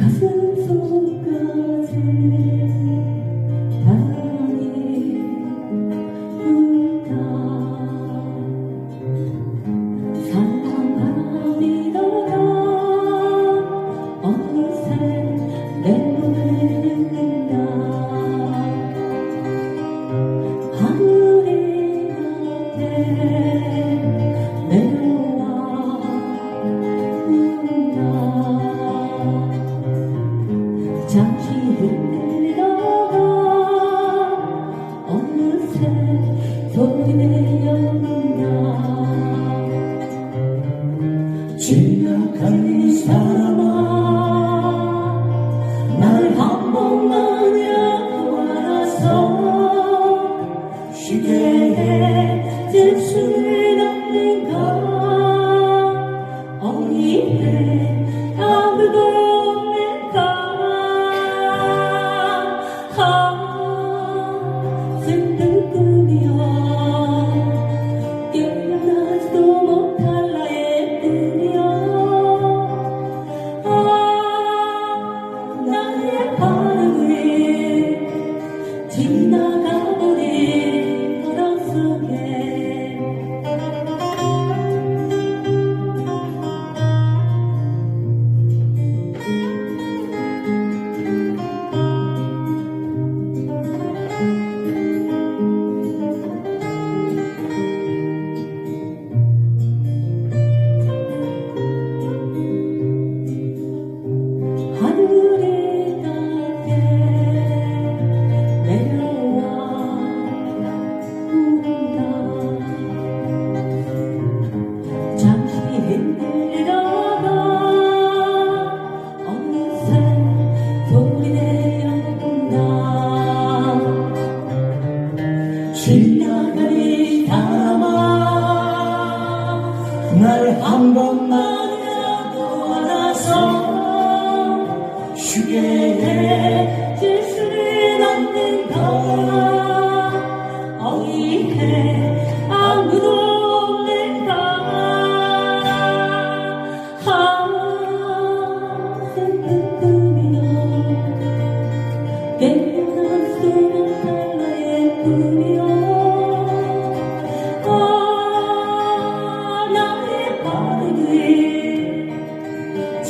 可是否？ 잠시 흔들리다가 어느새 소리 내어온다 지나가는 사람아 날 한 번만 약속하라서 쉬게 해줄 수는 없는가. 어디에 나의 바람이 지나가버린 한 번만이라도 안아서 쉬게 해줄 수는 없는가